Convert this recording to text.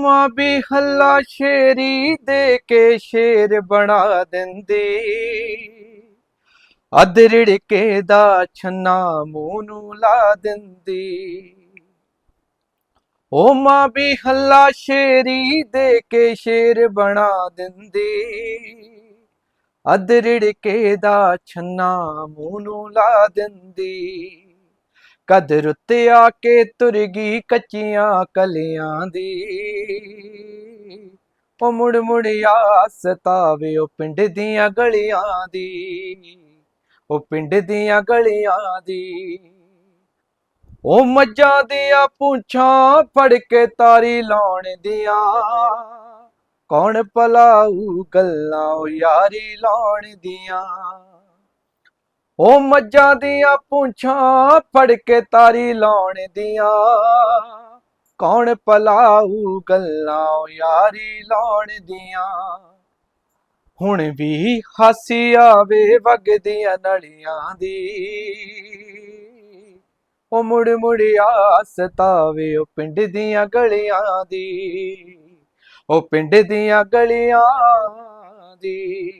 ਮਾਂ ਵੀ ਹੱਲਾ ਸ਼ੇਰੀ ਦੇ ਕੇ ਸ਼ੇਰ ਬਣਾ ਦਿੰਦੀ। ਅੱਧ ਰਿੜਕੇ ਦਾ ਛੰਨਾ ਮੂੰਹ ਨੂੰ ਲਾ ਦਿੰਦੀ। ਓ ਮਾਂ ਵੀ ਹੱਲਾ ਸ਼ੇਰੀ ਦੇ ਕੇ ਸ਼ੇਰ ਬਣਾ ਦਿੰਦੀ। ਅੱਧ ਰਿੜਕੇ ਦਾ ਛੰਨਾ ਮੂੰਹ ਨੂੰ ਲਾ ਦਿੰਦੀ। ਕਦਰ ਉੱਤੇ ਆ ਕੇ ਤੁਰ ਗਈ ਕੱਚੀਆਂ ਕਲੀਆਂ ਦੀ। ਉਹ ਮੁੜ ਮੁੜ ਆ ਸਤਾਵੇ ਉਹ ਪਿੰਡ ਦੀਆਂ ਗਲੀਆਂ ਦੀ, ਉਹ ਪਿੰਡ ਦੀਆਂ ਗਲੀਆਂ ਦੀ। ਉਹ ਮੱਝਾਂ ਦੀਆਂ ਪੂੰਛਾਂ ਫੜ ਕੇ ਤਾਰੀ ਲਾਉਣ ਦੀਆਂ। ਕੌਣ ਪਲਾਊ ਗੱਲਾਂ ਉਹ ਯਾਰੀ ਲਾਉਣ ਦੀਆਂ। ਉਹ ਮੱਝਾਂ ਦੀਆਂ ਪੂੰਛਾਂ ਫੜ ਕੇ ਤਾਰੀ ਲਾਉਣ ਦੀਆਂ। ਕੌਣ ਪਲਾਊ ਗੱਲਾਂ ਯਾਰੀ ਲਾਉਣ ਦੀਆਂ। ਹੁਣ ਵੀ ਹਾਸੀ ਆਵੇ ਵਗਦੀਆਂ ਨਲੀਆਂ ਦੀ। ਉਹ ਮੁੜ ਮੁੜ ਆ ਸਤਾਵੇ ਉਹ ਪਿੰਡ ਦੀਆਂ ਗਲੀਆਂ ਦੀ। ਉਹ ਪਿੰਡ ਦੀਆਂ ਗਲੀਆਂ ਦੀ।